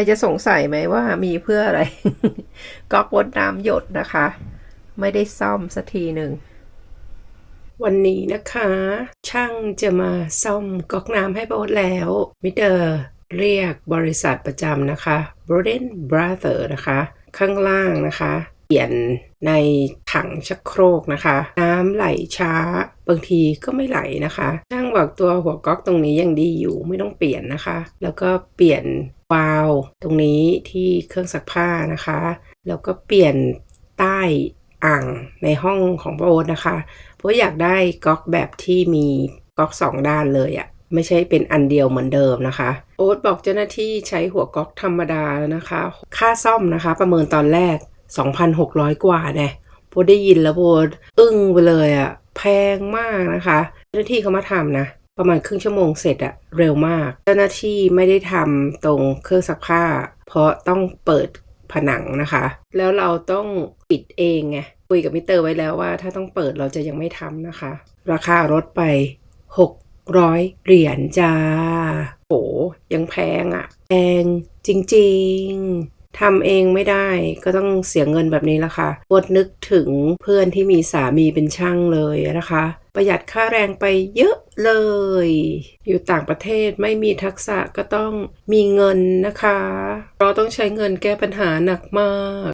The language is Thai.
ครจะสงสัยไหมว่ามีเพื่ออะไร ก๊อกวดน้ำหยดนะคะ ไม่ได้ซ่อมสักทีหนึ่ง วันนี้นะคะ ช่างจะมาซ่อมก๊อกน้ำให้โบทแล้ว มิเตอร์เรียกบริษัทประจำนะคะ b r o d e n Brother นะคะ ข้างล่างนะคะ เปลี่ยนในถังชักโครกนะคะ น้ำไหลช้า บางทีก็ไม่ไหลนะคะ ช่างบอกตัวหัวก๊อกตรงนี้ยังดีอยู่ไม่ต้องเปลี่ยนนะคะ แล้วก็เปลี่ยน วาล์วตรงนี้ที่เครื่องซักผ้านะคะ แล้วก็เปลี่ยนใต้อ่างในห้องของโบทนะคะ เพราะอยากได้ก๊อกแบบที่มีก๊อกสองด้านเลยอะ่ะไม่ใช่เป็นอันเดียวเหมือนเดิมนะคะ โอ๊ตบอกเจ้าหน้าที่ใช้หัวก๊อกธรรมดาแล้วนะคะ ค่าซ่อมนะคะประเมินตอนแรก 2,600 กว่าเนี่ยโบได้ยินแล้วโบอึ้งไปเลยอะแพงมากนะคะ เจ้าหน้าที่เขามาทำนะ ประมาณครึ่งชั่วโมงเสร็จอะเร็วมาก เจ้าหน้าที่ไม่ได้ทำตรงเครื่องซักผ้า เพราะต้องเปิดผนังนะคะ แล้วเราต้องปิดเองไงคุยกับมิเตอร์ไว้แล้วว่า ถ้าต้องเปิดเราจะยังไม่ทำนะคะ ราคารถไป 600 เหรียญจ้าโหยังแพงอะแพงจริง ๆ ทำเองไม่ได้ก็ต้องเสียเงินแบบนี้ละค่ะอดนึกถึงเพื่อนที่มีสามีเป็นช่างเลยนะคะ ประหยัดค่าแรงไปเยอะเลย อยู่ต่างประเทศไม่มีทักษะก็ต้องมีเงินนะคะ เราต้องใช้เงินแก้ปัญหาหนักมาก